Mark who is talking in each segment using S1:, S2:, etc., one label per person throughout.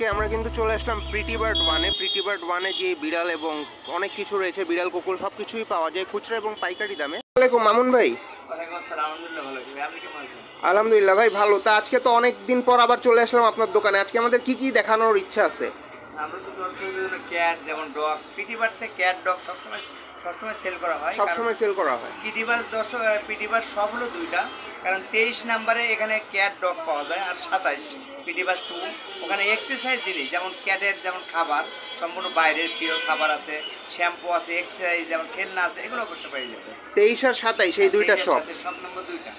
S1: আজকে আমরা কিন্তু চলে আসলাম প্রিটি বার্ড ওয়ানে প্রিটি বার্ড ওয়ানে যে বিড়াল এবং অনেক কিছু রয়েছে বিড়াল কুকুর সব কিছুই পাওয়া যায় খুচরা এবং পাইকারি দামে। আসসালামাইকুম মামুন ভাই।
S2: আলহামদুলিল্লাহ ভালো আছি। আপনি কেমন আছেন?
S1: আলহামদুলিল্লাহ ভাই ভালো। তা আজকে তো অনেক দিন পর আবার চলে আসলাম আপনার দোকানে। আজকে আমাদের কি কি দেখানোর ইচ্ছা আছে?
S2: আমরা তো দর্শকদের জন্য ক্যাট যেমন ডগ পিটি বার্ডসে ক্যাট ডগ সবসময় সবসময় সেল করা হয়।
S1: সব সময় সেল করা হয়।
S2: পিটি বার্ড দর্শক পিটি বার্ড সব হলো দুইটা। কারণ তেইশ নাম্বারে এখানে ক্যাট ডগ পাওয়া যায় আর সাতাইশ পিটি বার্ড টু ওখানে এক্সারসাইজ জিনিস যেমন ক্যাটের যেমন খাবার সম্পূর্ণ বাইরের প্রিয় খাবার আছে শ্যাম্পু আছে এক্সারসাইজ যেমন খেলনা আছে এগুলো অবশ্য পেয়ে যাবে
S1: তেইশ আর সাতাইশ এই দুইটা শপ
S2: সব নম্বর দুইটা।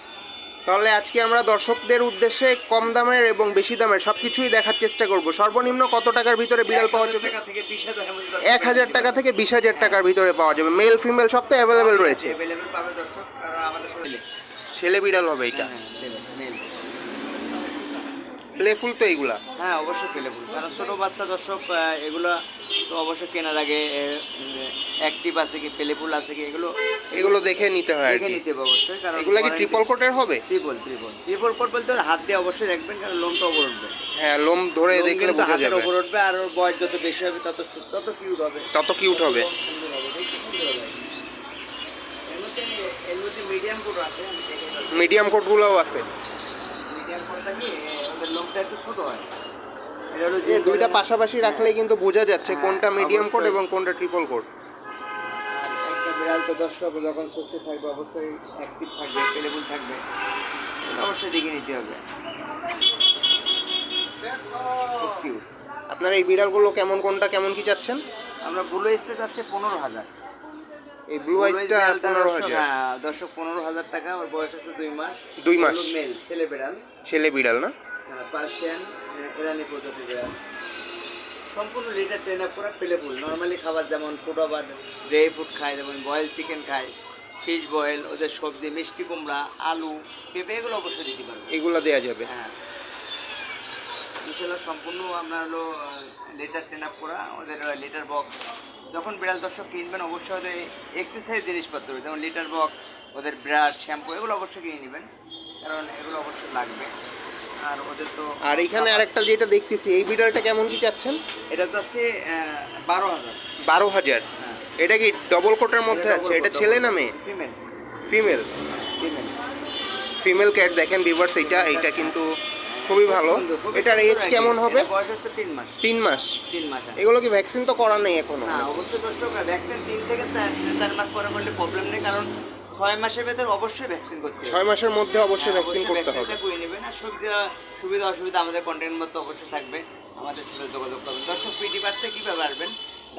S1: তাহলে আজকে আমরা দর্শকদের উদ্দেশ্যে কম দামের এবং বেশি দামের সব কিছুই দেখার চেষ্টা করব। সর্বনিম্ন কত টাকার ভিতরে বিড়াল পাওয়া যাবে? এক হাজার টাকা থেকে বিশ হাজার টাকার ভিতরে পাওয়া যাবে। মেল ফিমেল সব তো অ্যাভেলেবেল রয়েছে।
S2: অ্যাভেলেবেল পাবে দর্শক আমাদের সাথে
S1: ছেলে বিড়াল হবে এটা।
S2: হ্যাঁ, ছেলে,
S1: প্লেফুল তো এইগুলা?
S2: হ্যাঁ অবশ্যই পেলে ভুল কারণ ছোটো বাচ্চা দর্শক এগুলো তো অবশ্যই কেনার আগে অ্যাক্টিভ আছে কি পেলেফুল আছে কি এগুলো
S1: এগুলো দেখে নিতে হয় আর
S2: দেখে নিতে হবে অবশ্যই কারণ
S1: এগুলো কি ট্রিপল কোটের হবে?
S2: ট্রিপল ট্রিপল ট্রিপল কোট বলতে হাত দিয়ে অবশ্যই দেখবেন কারণ লোম তো ওপর উঠবে।
S1: হ্যাঁ লোম ধরে দেখলে বোঝা
S2: হাতের
S1: যাবে।
S2: ওপর উঠবে আর ওর বয়স যত বেশি হবে তত সু- তত কিউট হবে।
S1: তত কিউট হবে
S2: লোম সুন্দর হবে, দেখতে সুন্দর হবে। এর মধ্যে এর মধ্যে মিডিয়াম কোট আছে।
S1: মিডিয়াম কোটগুলোও আছে।
S2: মিডিয়াম কোটটা কি? ওদের লোমটা একটু ছোট হয়।
S1: দুইটা পাশাপাশি রাখলেই কিন্তু বোঝা যাচ্ছে
S2: হ্যাঁ,
S1: কোনটা মিডিয়াম কোট এবং কোনটা ট্রিপল কোট
S2: একটা বিড়াল তো দর্শক যখন সুস্থ থাকবে অবশ্যই অ্যাক্টিভ থাকবে থাকবে। এটা অবশ্যই দেখে নিতে হবে।
S1: আপনার এই বিড়ালগুলো কেমন কোনটা কেমন কি চাচ্ছেন?
S2: আমরা ব্লু স্টেজ আছে পনেরো হাজার।
S1: এই ব্লু আইসটা পনেরো হাজার।
S2: হ্যাঁ দর্শক পনেরো হাজার টাকা ওর বয়স আছে দুই মাস।
S1: দুই মাস।
S2: মেল ছেলে বিড়াল।
S1: ছেলে বিড়াল না?
S2: পার্সিয়ান ইরানি প্রজাতির বিড়াল। সম্পূর্ণ লিটার ট্রেন আপ করা পেলেবুল নর্মালি খাবার যেমন ফুড আবার ড্রাই ফুড খায় যেমন বয়েল চিকেন খায় ফিশ বয়েল ওদের সবজি মিষ্টি কুমড়া আলু পেঁপে এগুলো অবশ্যই দিতে পারবে।
S1: এগুলো দেওয়া যাবে।
S2: হ্যাঁ। ইনশাল্লাহ সম্পূর্ণ আপনার হলো লেটার ট্রেন আপ করা ওদের লেটার বক্স যখন বিড়াল দর্শক কিনবেন অবশ্যই ওদের এক্সারসাইজ জিনিসপত্র যেমন লিটার বক্স ওদের ব্রাশ শ্যাম্পু এগুলো অবশ্যই কিনে নেবেন। কারণ এগুলো অবশ্যই লাগবে। আর ওদের তো
S1: আর এখানে আরেকটা যেটা দেখতেছি এই বিড়ালটা কেমন কি চাচ্ছেন?
S2: এটা যাচ্ছে বারো হাজার।
S1: বারো হাজার?
S2: হ্যাঁ।
S1: এটা কি ডবল কোটের মধ্যে আছে? এটা ছেলে না মেয়ে?
S2: ফিমেল
S1: ফিমেল
S2: ফিমেল
S1: ক্যাট দেখেন ভিভার্স এইটা এইটা কিন্তু খুবই ভালো। এটার এজ কেমন হবে?
S2: বয়স হচ্ছে তিন মাস।
S1: তিন মাস। এগুলো কি ভ্যাকসিন তো করা নেই
S2: এখনও? অবশ্যই ভ্যাকসিন তিন থেকে চার মাস পরে করলে প্রবলেম নেই কারণ ছয় মাসের ভেতর অবশ্যই ভ্যাকসিন করতে হবে।
S1: ছয় মাসের মধ্যে অবশ্যই
S2: হ্যাঁ,
S1: ভ্যাকসিন করতে হবে।
S2: করে নেবেন। আর সুবিধা সুবিধা অসুবিধা আমাদের কন্টেন্ট মধ্যে অবশ্যই থাকবে। আমাদের সাথে যোগাযোগ করবেন। দর্শক পিটি পার্সে কীভাবে আসবেন?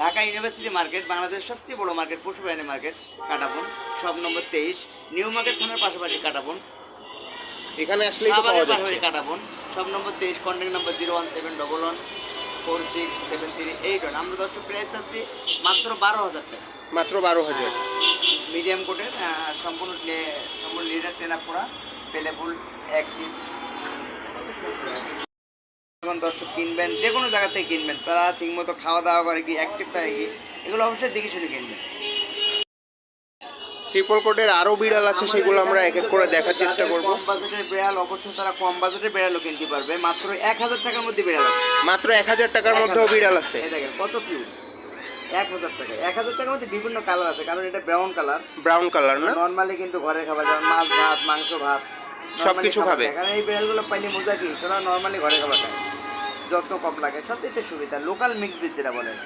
S2: ঢাকা ইউনিভার্সিটি মার্কেট বাংলাদেশের সবচেয়ে বড় মার্কেট পশু প্রাণী মার্কেট কাটাবন সব নম্বর তেইশ নিউ মার্কেট থানার পাশাপাশি কাটাবন।
S1: এখানে আসলেই তো পাওয়া যাচ্ছে।
S2: কাটাবন। সব নম্বর তেইশ contact number zero one seven double one four six seven three eight one আমরা দর্শক প্রাইস চাচ্ছি মাত্র বারো হাজার টাকা।
S1: মাত্র বারো হাজার।
S2: মিডিয়াম কোটের সম্পূর্ণ সম্পূর্ণ লিডার ট্রেন আপ করা পেলেবুল অ্যাক্টিভ যখন দর্শক কিনবেন যে কোনো জায়গা থেকে কিনবেন তারা ঠিকমতো খাওয়া দাওয়া করে কি অ্যাক্টিভ থাকে কি এগুলো অবশ্যই দেখে শুনে কিনবেন।
S1: ট্রিপল কোটের আরও বিড়াল আছে সেগুলো আমরা এক এক করে দেখার চেষ্টা করব।
S2: কম বাজেটের বিড়াল অবশ্যই তারা কম বাজেটের বিড়ালও কিনতে পারবে। মাত্র এক হাজার টাকার মধ্যে বিড়াল আছে।
S1: মাত্র এক হাজার টাকার মধ্যেও বিড়াল আছে।
S2: এই দেখেন কত কিউট এক হাজার টাকা এক হাজার টাকার মধ্যে বিভিন্ন কালার আছে কারণ এটা ব্রাউন কালার
S1: ব্রাউন কালার না?
S2: নর্মালি কিন্তু ঘরের খাবার যেমন মাছ ভাত মাংস ভাত
S1: সবকিছু খাবে।
S2: কারণ এই বিড়ালগুলো পাইলে মজা কি? তোরা নর্মালি ঘরে খাবার খায়। যত্ন কম লাগে সবথেকে সুবিধা। লোকাল মিক্স বীজ যেটা বলেন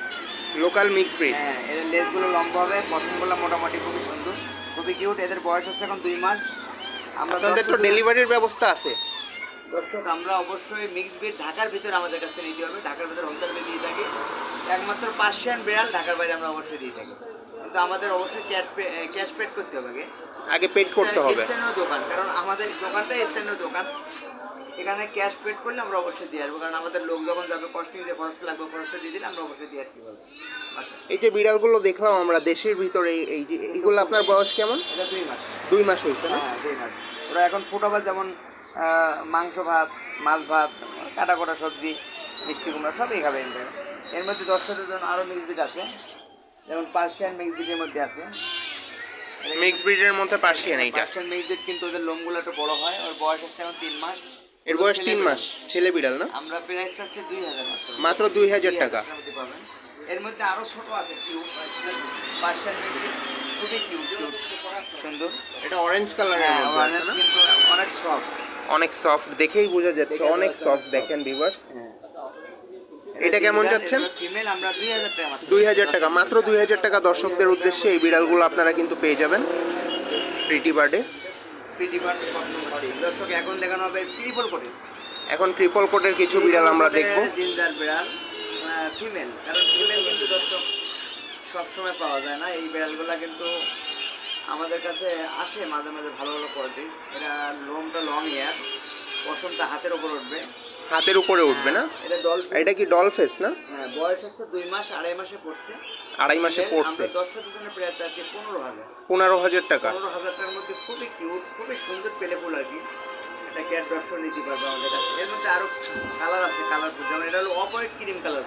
S1: লোকাল মিক্স ব্রিড
S2: হ্যাঁ এদের লেজগুলো লম্বা হবে পছন্দগুলো মোটামুটি খুবই সুন্দর। খুবই কিউট এদের বয়স হচ্ছে এখন দুই মাস। আমরা
S1: তাদের তো ডেলিভারির ব্যবস্থা আছে।
S2: দর্শক আমরা অবশ্যই মিক্স বিট ঢাকার ভিতরে আমাদের কাছে নিতে হবে। ঢাকার ভিতরে হোম সার্ভিস দিয়ে থাকি। একমাত্র পার্সিয়ান বিড়াল ঢাকার বাইরে আমরা অবশ্যই দিয়ে থাকি। কিন্তু আমাদের অবশ্যই ক্যাশ পে ক্যাশ পেড করতে হবে আগে।
S1: আগে পেড করতে হবে।
S2: স্থানীয় দোকান কারণ আমাদের দোকানটা স্থানীয় দোকান। এখানে ক্যাশ পেড করলে আমরা অবশ্যই দিয়ে আসব। কারণ আমাদের লোক যখন যাবে কস্টিং যে খরচ লাগবে খরচটা দিয়ে দিলে আমরা অবশ্যই দিয়ে আসতে পারব। আচ্ছা।
S1: এই যে বিড়ালগুলো দেখলাম আমরা দেশের ভিতরে এই- যে এগুলো আপনার বয়স কেমন?
S2: এটা দুই মাস।
S1: দুই মাস হয়েছে না?
S2: হ্যাঁ দুই মাস। ওরা এখন ফুটাবার যেমন মাংস ভাত মাছ ভাত কাটা কটা সবজি মিষ্টি কুমড়া সবই খাবে এর মধ্যে। দশটার জন্য আরও মিক্স বিট আছে। যেমন পার্সিয়ান মিক্স বিটের মধ্যে আছে।
S1: মিক্স ব্রিডের মধ্যে পার্সিয়ান এইটা?
S2: পার্সিয়ান মিক্স বিট কিন্তু ওদের লোমগুলো একটু বড় হয় ওর বয়স হচ্ছে এখন তিন মাস।
S1: এর বয়স তিন মাস ছেলে বিড়াল না?
S2: আমরা প্রাইস চাচ্ছি দুই হাজার মাত্র।
S1: দুই হাজার টাকা।
S2: এর মধ্যে আরও ছোট আছে কিউট পার্সিয়ান খুবই কিউট কিউট সুন্দর।
S1: এটা অরেঞ্জ কালারের
S2: হ্যাঁ
S1: মধ্যে
S2: অনেক কিন্তু অনেক সফট
S1: অনেক সফট দেখেই বোঝা যাচ্ছে অনেক সফট দেখেন ভিউয়ার্স
S2: হ্যাঁ।
S1: এটা কেমন যাচ্ছেন?
S2: ফিমেল আমরা দুই হাজার টাকা মাত্র
S1: দুই হাজার টাকা মাত্র দুই হাজার টাকা দর্শকদের উদ্দেশ্যে এই বিড়ালগুলো আপনারা কিন্তু পেয়ে যাবেন। প্রিটি বার্ডে
S2: বার্ড দর্শক এখন দেখানো হবে ত্রিপল কোটে
S1: এখন ট্রিপল কোটের কিছু বিড়াল আমরা দেখব।
S2: জিঞ্জার বিড়াল ফিমেল কারণ ফিমেল কিন্তু দর্শক সবসময় পাওয়া যায় না। এই বিড়ালগুলো কিন্তু আমাদের কাছে আসে মাঝে মাঝে ভালো ভালো কোয়ালিটি এটা লোমটা লং ইয়ার পশমটা হাতের ওপর উঠবে।
S1: হাতের উপরে উঠবে না?
S2: এটা
S1: কি ডল ফেস না?
S2: হ্যাঁ বয়স হচ্ছে দুই মাস আড়াই মাসে পড়ছে।
S1: আড়াই মাসে পড়ছে।
S2: দশ প্রায় চাচ্ছি পনেরো হাজার।
S1: পনেরো হাজার টাকা।
S2: পনেরো হাজার টাকার মধ্যে খুবই কিউট খুবই সুন্দর পেলে ফুল আর কি। এটা ক্যাট দর্শন নিতে পারবে আমাদের কাছে এর মধ্যে কালার আছে যেমন এটা হলো off white cream colour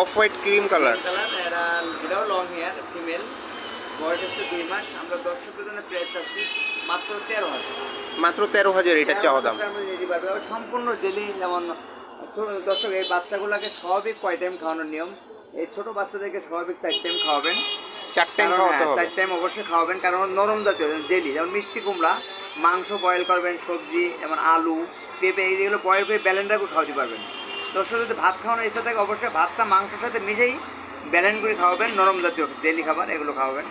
S1: off white cream colour
S2: colour এরা এটাও লং হেয়ার ফিমেল বয়স হচ্ছে দুই মাস আমরা দর্শকের জন্য প্রাইস চাচ্ছি মাত্র তেরো হাজার।
S1: মাত্র তেরো হাজার এটা চাওয়া দাম।
S2: পারবে সম্পূর্ণ জেলি যেমন দর্শক এই বাচ্চাগুলোকে স্বাভাবিক কয় টাইম খাওয়ানোর নিয়ম? এই ছোট বাচ্চাদেরকে স্বাভাবিক চার টাইম খাওয়াবেন।
S1: চার টাইম
S2: হ্যাঁ, চার টাইম অবশ্যই খাওয়াবেন। কারণ নরম জাতীয় জেলি যেমন মিষ্টি কুমড়া মাংস বয়েল করবেন সবজি যেমন আলু পেঁপে এইগুলো বয়েল করে ব্যালেন্ডার করে খাওয়াতে পারবেন। দর্শক যদি ভাত খাওয়ানোর ইচ্ছা থাকে অবশ্যই ভাতটা মাংসের সাথে মিশেই ব্যালেন্ড করে খাওয়াবেন নরম জাতীয় জেলি খাবার এগুলো খাওয়াবেন।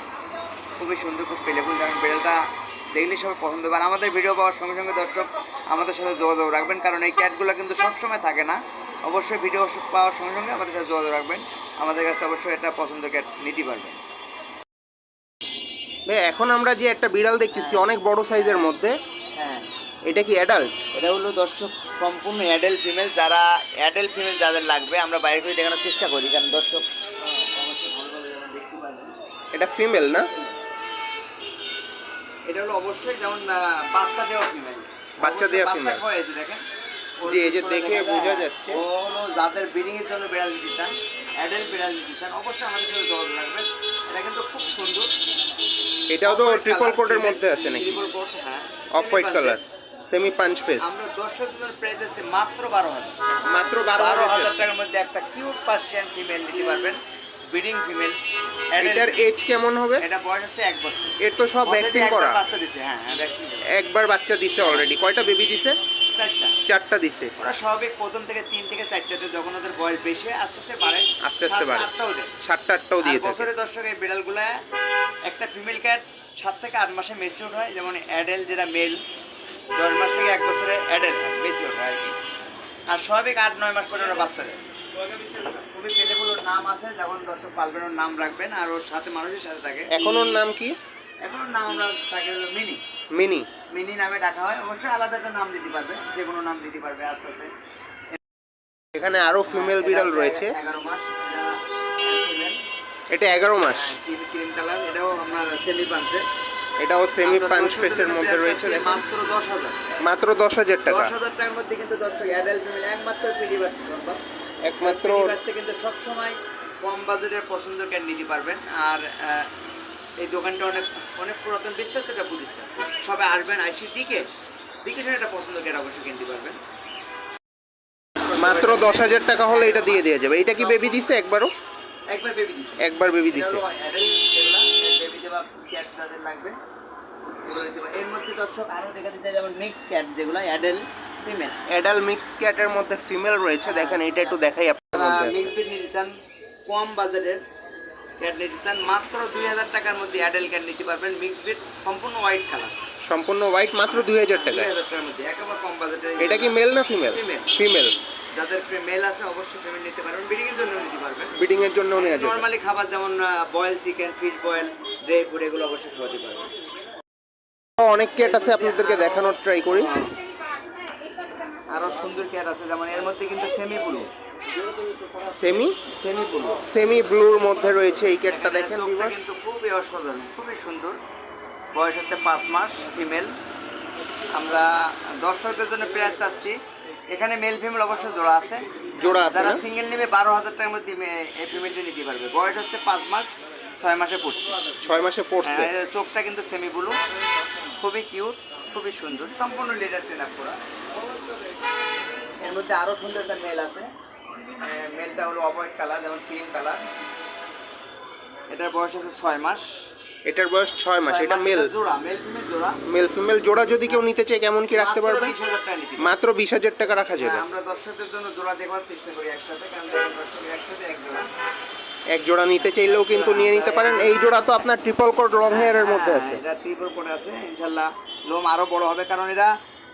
S2: খুবই সুন্দর খুব পেলেফুল কারণ বেড়ালটা দেখলে সবাই পছন্দ হবে। আর আমাদের ভিডিও পাওয়ার সঙ্গে সঙ্গে দর্শক আমাদের সাথে যোগাযোগ রাখবেন কারণ এই ক্যাটগুলো কিন্তু সবসময় থাকে না। অবশ্যই ভিডিও পাওয়ার সঙ্গে সঙ্গে আমাদের সাথে যোগাযোগ রাখবেন। আমাদের কাছে অবশ্যই একটা পছন্দ ক্যাট নিতে পারবেন।
S1: ভাই এখন আমরা যে একটা বিড়াল দেখতেছি অনেক বড় সাইজের মধ্যে।
S2: হ্যাঁ।
S1: এটা কি অ্যাডাল্ট
S2: এটা হলো দর্শক সম্পূর্ণ অ্যাডাল্ট ফিমেল যারা অ্যাডাল্ট ফিমেল যাদের লাগবে আমরা বাইরে করে দেখানোর চেষ্টা করি কারণ দর্শক
S1: এটা ফিমেল না?
S2: এটা হলো অবশ্যই যেমন বাচ্চা দেওয়া ফিমেল
S1: বাচ্চা দেওয়া female।
S2: হয়েছে দেখেন।
S1: জি, এই যে দেখে বোঝা যাচ্ছে।
S2: ও হলো যাদের ব্রিডিং এর জন্য বিড়াল দিতে চান অ্যাডাল্ট বিড়াল দিতে চান অবশ্যই আমাদের সাথে যোগাযোগ রাখবেন এটা কিন্তু খুব সুন্দর।
S1: এটাও তো ট্রিপল কোটের মধ্যে আছে নাকি?
S2: ট্রিপল কোট হ্যাঁ।
S1: Off white colour semi punch face
S2: আমরা দর্শক জনের প্রাইস আছে মাত্র বারো হাজার।
S1: মাত্র বারো হাজার
S2: টাকার মধ্যে একটা কিউট পার্সিয়ান ফিমেল নিতে পারবেন। ব্রিডিং ফিমেল
S1: এটার এজ কেমন হবে?
S2: এটা বয়স হচ্ছে এক বছর।
S1: এর তো সব ভ্যাকসিন করা।
S2: বাচ্চা দিছে হ্যাঁ ভ্যাকসিন
S1: একবার বাচ্চা দিছে অলরেডি কয়টা বেবি দিছে?
S2: চারটা।
S1: চারটা দিছে।
S2: ওরা স্বাভাবিক প্রথম থেকে তিন থেকে চারটাতে যখন ওদের বয়স বেশি আস্তে আস্তে বাড়ে।
S1: আস্তে আস্তে বাড়ে।
S2: আটটাও দেয়।
S1: সাতটা আটটাও দিয়ে
S2: বছরে দর্শক এই বিড়ালগুলা একটা ফিমেল ক্যাট সাত থেকে আট মাসে মেচিউর হয় যেমন অ্যাডেল যেটা মেল দশ মাস থেকে এক বছরে অ্যাডেল হয় মেচিউর হয় আর স্বাভাবিক আট নয় মাস পরে ওরা বাচ্চা দেয়।
S1: এখন আরও ফিমেল বিড়াল রয়েছে।
S2: এগারো মাস এটা
S1: এগারো মাস।
S2: এটাও সেমি
S1: এটাও ফেসের মধ্যে রয়েছে।
S2: মাত্র দশ হাজার।
S1: মাত্র দশ হাজার টাকা
S2: দশ হাজার টাকার মধ্যে কিন্তু দর্শক অ্যাডাল্ট ফ্যামিলি একমাত্র পিডি
S1: একমাত্র
S2: কিন্তু সবসময় কম বাজারের পছন্দ ক্যান নিতে পারবেন? আর এই দোকানটা অনেক অনেক পুরাতন বিস্তারিত একটা প্রতিষ্ঠান। সবাই আসবেন আইসি দিকে দিকে একটা পছন্দ ক্যান অবশ্যই কিনতে পারবেন?
S1: মাত্র দশ হাজার টাকা হলে এটা দিয়ে দেওয়া যাবে। এটা কি বেবি দিছে একবারও?
S2: একবার বেবি দিচ্ছে
S1: একবার বেবি দিছে।
S2: বেবি দেওয়া ক্যাট লাগবে। এর মধ্যে দর্শক আরও দেখা দিতে যেমন মিক্স ক্যাট যেগুলো অ্যাডেল ফিমেল
S1: অ্যাডাল মিক্স ক্যাটের মধ্যে ফিমেল রয়েছে। দেখেন এটা একটু দেখাই আপনার
S2: মিক্স নিতে চান কম বাজেটের ক্যাট নিতে চান মাত্র দুই হাজার টাকার মধ্যে অ্যাডেল ক্যাট নিতে পারবেন। মিক্স বিট সম্পূর্ণ হোয়াইট কালার
S1: সম্পূর্ণ হোয়াইট মাত্র দুই হাজার
S2: দুই
S1: টাকা
S2: হাজার টাকার মধ্যে একেবারে কম বাজেটের
S1: এটা কি মেল না ফিমেল. ফিমেল
S2: যাদের মেল আছে অবশ্যই পেমেন্ট নিতে পারবেন। ব্রিডিং এর জন্য নিতে পারবেন।
S1: ব্রিডিং এর জন্য নেওয়া যাবে।
S2: নর্মালি খাবার যেমন boil chicken fish boil dry food এগুলো অবশ্যই খাওয়াতে পারবেন।
S1: অনেক ক্যাট আছে আপনাদেরকে দেখানোর ট্রাই করি।
S2: আরও সুন্দর ক্যাট আছে যেমন এর মধ্যে কিন্তু semi blue
S1: semi
S2: semi blue
S1: semi ব্লুর মধ্যে রয়েছে এই ক্যাটটা দেখেন।
S2: কিন্তু খুবই অসাধারণ খুবই সুন্দর। বয়স হচ্ছে পাঁচ মাস ফিমেল আমরা দর্শকদের জন্য প্রেয়ার চাচ্ছি। এখানে মেল ফিমেল অবশ্যই জোড়া আছে।
S1: জোড়া আছে
S2: যারা সিঙ্গেল নেবে বারো হাজার টাকার মধ্যে এই ফিমেলটা নিতে পারবে। বয়স হচ্ছে পাঁচ মাস ছয় মাসে পড়ছে।
S1: ছয় মাসে পড়ছে।
S2: হ্যাঁ, চোখটা কিন্তু সেমি ব্লু খুবই কিউট খুবই সুন্দর। সম্পূর্ণ লেটার ট্রেন আপ করা। এর মধ্যে আরও সুন্দর একটা মেল আছে। মেলটা হলো অফ হোয়াইট কালার যেমন ক্রিম কালার। এটার বয়স আছে ছয় মাস।
S1: এটার বয়স ছয় মাস এটা মেল।
S2: মেল ফিমেল জোড়া।
S1: যদি কেউ নিতে চায় কেমন কি রাখতে পারবে?
S2: 20,000 টাকা নিতে পারবে।
S1: মাত্র বিশ হাজার টাকা রাখা যাবে।
S2: হ্যাঁ, আমরা দর্শকদের জন্য জোড়া চেষ্টা করি একসাথে কারণ দর্শক একসাথে এক জোড়া।
S1: এক জোড়া নিতে চাইলেও কিন্তু নিয়ে নিতে পারেন। এই জোড়া তো আপনার ট্রিপল কোড লং হেয়ারের মধ্যে
S2: হ্যাঁ,
S1: আছে।
S2: এটা ট্রিপল কোট আছে ইনশাল্লাহ লোম আরও বড় হবে কারণ এরা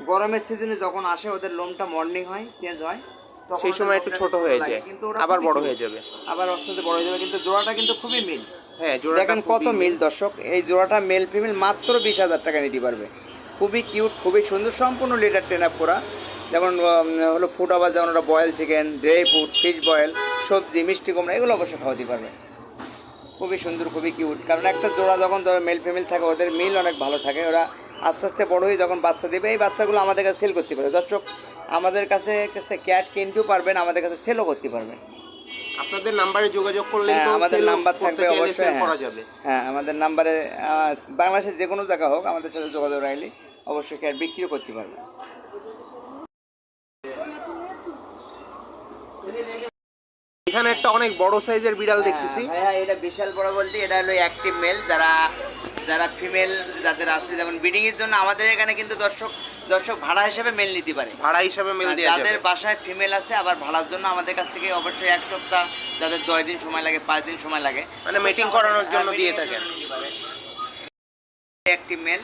S2: গরমের সিজনে যখন আসে ওদের লোমটা মর্নিং হয় চেঞ্জ হয়
S1: সেই সময় একটু ছোট হয়ে যায়।
S2: কিন্তু
S1: আবার বড় হয়ে যাবে।
S2: আবার আস্তে বড় হয়ে যাবে। কিন্তু জোড়াটা কিন্তু খুবই মিল
S1: হ্যাঁ জোড়া
S2: দেখেন কত মিল দর্শক এই জোড়াটা মেল ফিমেল মাত্র বিশ হাজার টাকা নিতে পারবে। খুবই কিউট খুবই সুন্দর সম্পূর্ণ লিটার ট্রেন আপ করা। যেমন হলো ফুড আবার যেমন ওরা boil chicken dry food fish boil সবজি মিষ্টি কুমড়া এগুলো অবশ্যই খাওয়াতে পারবে। খুবই সুন্দর খুবই কিউট কারণ একটা জোড়া যখন ধরো মেল ফিমেল থাকে ওদের মিল অনেক ভালো থাকে। ওরা আস্তে আস্তে বড় হয়ে যখন বাচ্চা দেবে এই বাচ্চাগুলো আমাদের কাছে সেল করতে পারবে। দর্শক আমাদের কাছে কাছে ক্যাট কিনতেও পারবেন আমাদের কাছে সেলও করতে পারবেন।
S1: আপনাদের নাম্বারে যোগাযোগ করলে
S2: হ্যাঁ, আমাদের নাম্বার থাকবে অবশ্যই হ্যাঁ।
S1: করা যাবে।
S2: হ্যাঁ আমাদের নাম্বারে বাংলাদেশের যে কোনো জায়গা হোক আমাদের সাথে যোগাযোগ রাখলে অবশ্যই ক্যাট বিক্রিও করতে পারবে।
S1: এখানে একটা অনেক বড় সাইজের বিড়াল দেখতেছি।
S2: হ্যাঁ এটা বিশাল বড় বলতে এটা হলো অ্যাক্টিভ মেল যারা যারা ফিমেল যাদের আছে যেমন ব্রিডিং এর জন্য আমাদের এখানে কিন্তু দর্শক দর্শক ভাড়া হিসেবে মেল নিতে পারে।
S1: ভাড়া হিসাবে মেল দেওয়া
S2: যাদের বাসায় ফিমেল আছে আবার ভাড়ার জন্য আমাদের কাছ থেকে অবশ্যই এক সপ্তাহ যাদের দশ দিন সময় লাগে পাঁচ দিন সময় লাগে
S1: মানে মেটিং করানোর জন্য দিয়ে থাকে।
S2: অ্যাক্টিভ মেল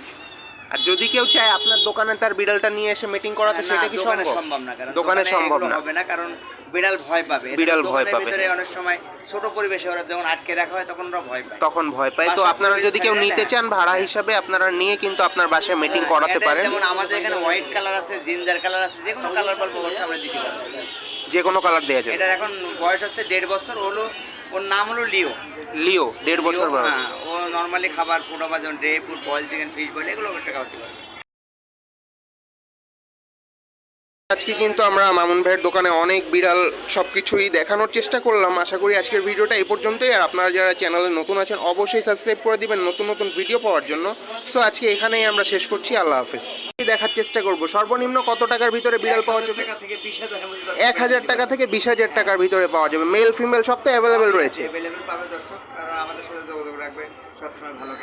S1: আর যদি কেউ চায় আপনার দোকানে তার বিড়ালটা নিয়ে এসে মিটিং করাতে সেটা কি সম্ভব?
S2: না কারণ
S1: দোকানে সম্ভব না।
S2: হবে না কারণ বিড়াল ভয় পাবে।
S1: বিড়াল ভয় পাবে।
S2: ভিতরে অনেক সময় ছোট পরিবেশে ওরা যখন আটকে রাখা হয় তখন ওরা ভয় পায়।
S1: তখন ভয় পায়। তো আপনারা যদি কেউ নিতে চান ভাড়া হিসাবে আপনারা নিয়ে কিন্তু আপনার বাসায় মিটিং
S2: হ্যাঁ,
S1: করাতে পারেন।
S2: যেমন আমাদের এখানে হোয়াইট কালার আছে জিঞ্জার কালার আছে যে কোনো কালার বলব আমরা দিতে পারব
S1: যে কোনো কালার দেওয়া যাবে।
S2: এটার এখন বয়স হচ্ছে দেড় বছর হলো ওর নাম হলো লিও।
S1: লিও দেড় বছর বয়স।
S2: হ্যাঁ, ও নর্মালি খাবার ফুড আবার যেমন dry food boil chicken fish boil এগুলো খাওয়াতে পারবে
S1: আজকে কিন্তু আমরা মামুন ভাইয়ের দোকানে অনেক বিড়াল সব কিছুই দেখানোর চেষ্টা করলাম। আশা করি আজকের ভিডিওটা এই পর্যন্তই। আর আপনারা যারা চ্যানেলে নতুন আছেন, অবশ্যই সাবস্ক্রাইব করে দিবেন নতুন নতুন ভিডিও পাওয়ার জন্য। সো আজকে এখানেই আমরা শেষ করছি। আল্লাহ হাফেজ। দেখার চেষ্টা করব। সর্বনিম্ন কত টাকার ভিতরে বিড়াল পাওয়া যাবে? এক হাজার টাকা থেকে বিশ হাজার টাকার ভিতরে পাওয়া যাবে। মেল, ফিমেল সব তো অ্যাভেলেবেল রয়েছে।
S2: আমাদের সাথে যোগাযোগ রাখবে। সবসময় ভালো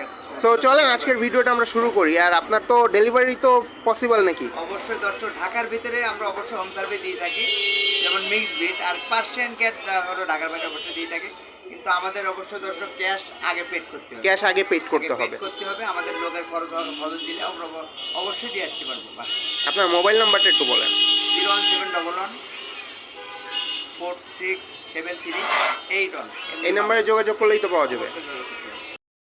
S1: সো চলেন আজকের ভিডিওটা আমরা শুরু করি। আর আপনার তো ডেলিভারি তো পসিবল নাকি?
S2: অবশ্যই দর্শক ঢাকার ভিতরে আমরা অবশ্যই হোম সার্ভিস দিয়ে থাকি। যেমন মিক্স ব্রিড আর পার্সিয়ান ক্যাট হলো ঢাকার বাইরে অবশ্যই দিয়ে থাকি। কিন্তু আমাদের অবশ্যই দর্শক ক্যাশ আগে পেড করতে হবে।
S1: ক্যাশ আগে পেড করতে হবে।
S2: করতে হবে আমাদের লোকের খরচ হবে খরচ দিলে আমরা অবশ্যই দিয়ে আসতে পারব।
S1: আপনার মোবাইল নাম্বারটা একটু বলেন।
S2: Zero one seven double one four six seven three eight one
S1: এই নাম্বারে যোগাযোগ করলেই তো পাওয়া যাবে।